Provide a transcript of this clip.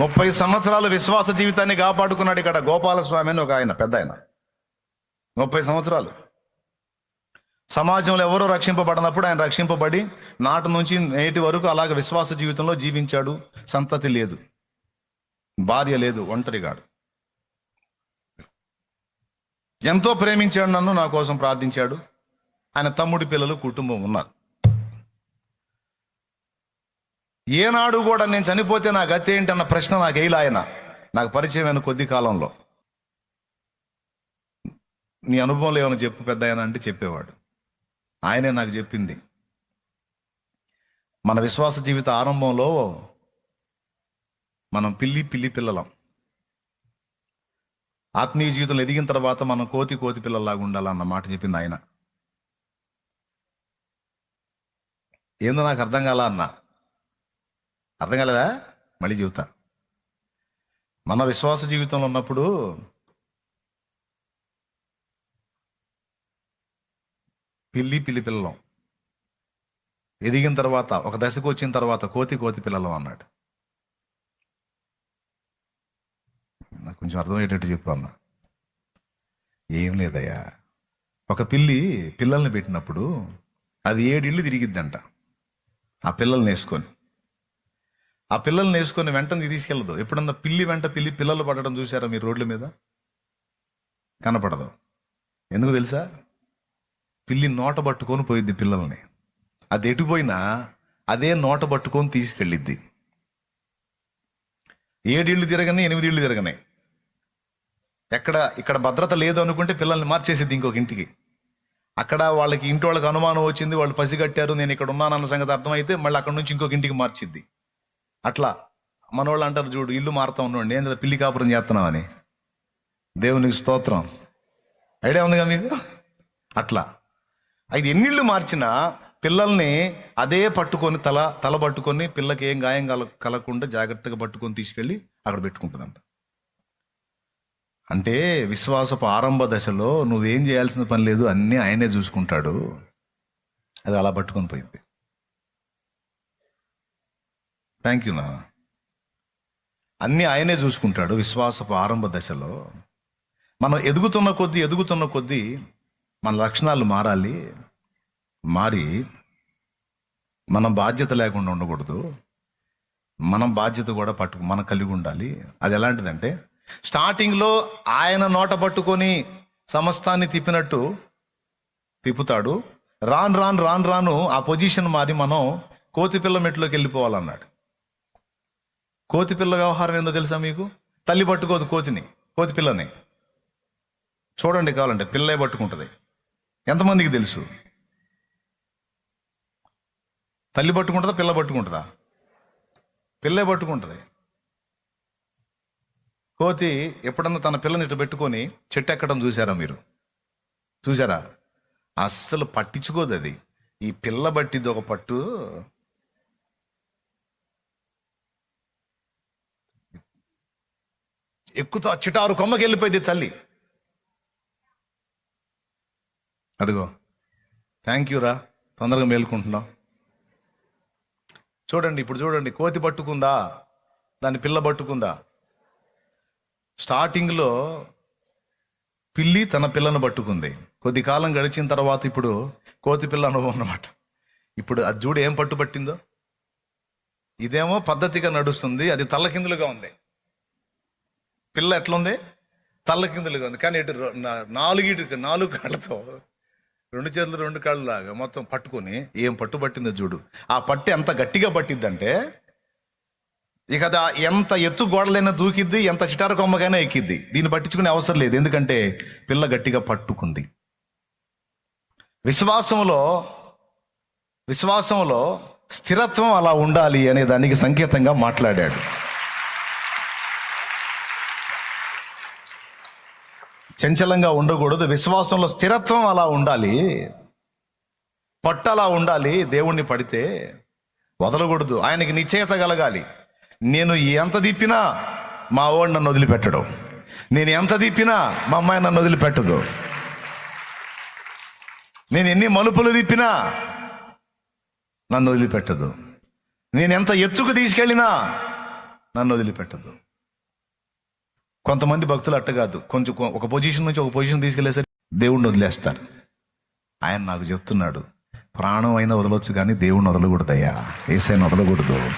ముప్పై సంవత్సరాలు విశ్వాస జీవితాన్ని కాపాడుకున్నాడు ఇక్కడ గోపాలస్వామి అని ఒక ఆయన పెద్ద ఆయన. ముప్పై సంవత్సరాలు. సమాజంలో ఎవరో రక్షింపబడినప్పుడు ఆయన రక్షింపబడి నాటి నుంచి నేటి వరకు అలాగ విశ్వాస జీవితంలో జీవించాడు. సంతతి లేదు. భార్య లేదు. ఒంటరిగాడు. ఎంతో ప్రేమించాడు నన్ను నా కోసం ప్రార్థించాడు. ఆయన తమ్ముడి పిల్లలు కుటుంబం ఉన్నారు. ఏనాడు కూడా నేను చనిపోతే నా గతి ఏంటన్న ప్రశ్న నాకు వేయలే ఆయన. నాకు పరిచయమైన కొద్ది కాలంలో. నీ అనుభవంలో ఏమైనా చెప్పు పెద్ద ఆయన అంటే చెప్పేవాడు. ఆయనే నాకు చెప్పింది. మన విశ్వాస జీవిత ఆరంభంలో మనం పిల్లి పిల్లి పిల్లలం. ఆత్మీయ జీవితంలో ఎదిగిన తర్వాత మనం కోతి కోతి పిల్లల్లాగా ఉండాలన్న మాట చెప్పింది ఆయన. ఏందో నాకు అర్థం కాలా అన్నా. అర్థం కాలేదా? మళ్ళీ చెబుతా. మన విశ్వాస జీవితంలో ఉన్నప్పుడు పిల్లి పిల్లి పిల్లలం. ఎదిగిన తర్వాత ఒక దశకు వచ్చిన తర్వాత కోతి కోతి పిల్లలం అన్నాడు. నాకు కొంచెం అర్థమయ్యేటట్టు చెప్పు అన్న. ఏం లేదయ్యా. ఒక పిల్లి పిల్లల్ని పెట్టినప్పుడు అది ఏడిళ్ళు తిరిగిద్దంట. ఆ పిల్లల్ని వేసుకొని. ఆ పిల్లల్ని వేసుకొని వెంటనే తీసుకెళ్ళదు. ఎప్పుడన్నా పిల్లి వెంట పిల్లి పిల్లలు పడడం చూసారా మీరు రోడ్ల మీద? కనపడదు. ఎందుకు తెలుసా? పిల్లి నోట పట్టుకొని పోయిద్ది పిల్లల్ని. అది ఎటుపోయినా అదే నోట పట్టుకొని తీసుకెళ్ళిద్ది. ఏడేళ్ళు తిరగని ఎనిమిదేళ్ళు తిరగని. ఎక్కడ ఇక్కడ భద్రత లేదు అనుకుంటే పిల్లల్ని మార్చేసిద్ది ఇంకొక ఇంటికి. అక్కడ వాళ్ళకి ఇంటి వాళ్ళకి అనుమానం వచ్చింది వాళ్ళు పసిగట్టారు నేను ఇక్కడ ఉన్నానన్న సంగతి అర్థమైతే మళ్ళీ అక్కడ నుంచి ఇంకొక ఇంటికి మార్చిద్ది. అట్లా మనోళ్ళు అంటారు చూడు ఇల్లు మారుతా ఉన్నాడు నేను పిల్లి కాపురం చేస్తున్నామని దేవునికి స్తోత్రం. ఐడియా ఉందిగా మీకు? అట్లా. అయితే ఎన్నిళ్ళు మార్చినా పిల్లల్ని అదే పట్టుకొని తల తల పట్టుకొని పిల్లకి ఏం గాయం కల కలగకుండా జాగ్రత్తగా పట్టుకొని తీసుకెళ్ళి అక్కడ పెట్టుకుంటుందంట. అంటే విశ్వాసపు ఆరంభ దశలో నువ్వేం చేయాల్సిన పని లేదు అన్నీ ఆయనే చూసుకుంటాడు. అది అలా పట్టుకొని పోయింది. థ్యాంక్ యూ నా అన్నీ ఆయనే చూసుకుంటాడు విశ్వాసపు ఆరంభ దశలో. మనం ఎదుగుతున్న కొద్దీ ఎదుగుతున్న కొద్దీ మన లక్షణాలు మారాలి. మారి మనం బాధ్యత లేకుండా ఉండకూడదు. మనం బాధ్యత కూడా పట్టు మనం కలిగి ఉండాలి. అది ఎలాంటిదంటే స్టార్టింగ్లో ఆయన నోట పట్టుకొని సమస్తాన్ని తిప్పినట్టు తిప్పుతాడు. రాను రాను రాను రాను ఆ పొజిషన్ మారి మనం కోతి పిల్ల మెట్లోకి వెళ్ళిపోవాలన్నాడు. కోతి పిల్ల వ్యవహారం ఏందో తెలుసా మీకు? తల్లి పట్టుకోదు కోతిని కోతి పిల్లని. చూడండి కావాలంటే పిల్లే పట్టుకుంటుంది. ఎంతమందికి తెలుసు? తల్లి పట్టుకుంటుందా పిల్ల పట్టుకుంటుందా? పిల్లే పట్టుకుంటుంది. కోతి ఎప్పుడన్నా తన పిల్లని ఇట్లా పెట్టుకొని చెట్టు ఎక్కడం చూసారా మీరు? చూసారా అస్సలు పట్టించుకోదు అది ఈ పిల్ల బట్టిది ఒక పట్టు ఎక్కుతా చిటారు కొమ్మకి వెళ్ళిపోయింది తల్లి. అదిగో. థ్యాంక్ యూ రా. తొందరగా మేలుకుంటున్నాం చూడండి ఇప్పుడు చూడండి. కోతి పట్టుకుందా? దాని పిల్ల పట్టుకుందా? స్టార్టింగ్లో పిల్లి తన పిల్లను పట్టుకుంది. కొద్ది కాలం గడిచిన తర్వాత ఇప్పుడు కోతి పిల్ల అనుభవం అనమాట ఇప్పుడు అది చూడు ఏం పట్టుబట్టిందో. ఇదేమో పద్ధతిగా నడుస్తుంది. అది తల్లకిందులుగా ఉంది. పిల్ల ఎట్లుంది? తల్లకిందులుగా ఉంది. కానీ ఇటు నాలుగు ఇటు నాలుగిటి నాలుగు కాళ్ళతో రెండు చేతులు రెండు కాళ్ళలాగా మొత్తం పట్టుకొని ఏం పట్టు పట్టిందో చూడు. ఆ పట్టు ఎంత గట్టిగా పట్టిద్దంటే ఇక ఎంత ఎత్తు గోడలైనా దూకిద్ది ఎంత చిటార కొమ్మకైనా ఎక్కిద్ది. దీన్ని పట్టించుకునే అవసరం లేదు. ఎందుకంటే పిల్ల గట్టిగా పట్టుకుంది. విశ్వాసంలో విశ్వాసంలో స్థిరత్వం అలా ఉండాలి అనే దానికి సంకేతంగా మాట్లాడాడు. చంచలంగా ఉండకూడదు. విశ్వాసంలో స్థిరత్వం అలా ఉండాలి. పట్టు అలా ఉండాలి. దేవుణ్ణి పడితే వదలకూడదు. ఆయనకి నిశ్చయత కలగాలి. నేను ఎంత తిప్పినా మా వాడు నన్ను వదిలిపెట్టడు. నేను ఎంత తిప్పినా మా అమ్మాయి నన్ను వదిలిపెట్టదు. నేను ఎన్ని మలుపులు తిప్పినా నన్ను వదిలిపెట్టదు. నేను ఎంత ఎత్తుకు తీసుకెళ్ళినా నన్ను వదిలిపెట్టదు. కొంతమంది భక్తులు అట్ట కాదు. కొంచెం ఒక పొజిషన్ నుంచి ఒక పొజిషన్ తీసుకెళ్ళేసరికి దేవుణ్ణి వదిలేస్తారు. ఆయన నాకు చెప్తున్నాడు ప్రాణం అయినా వదలొచ్చు కానీ దేవుణ్ణి వదలకూడదయ్యా. ఏసైనా వదలకూడదు.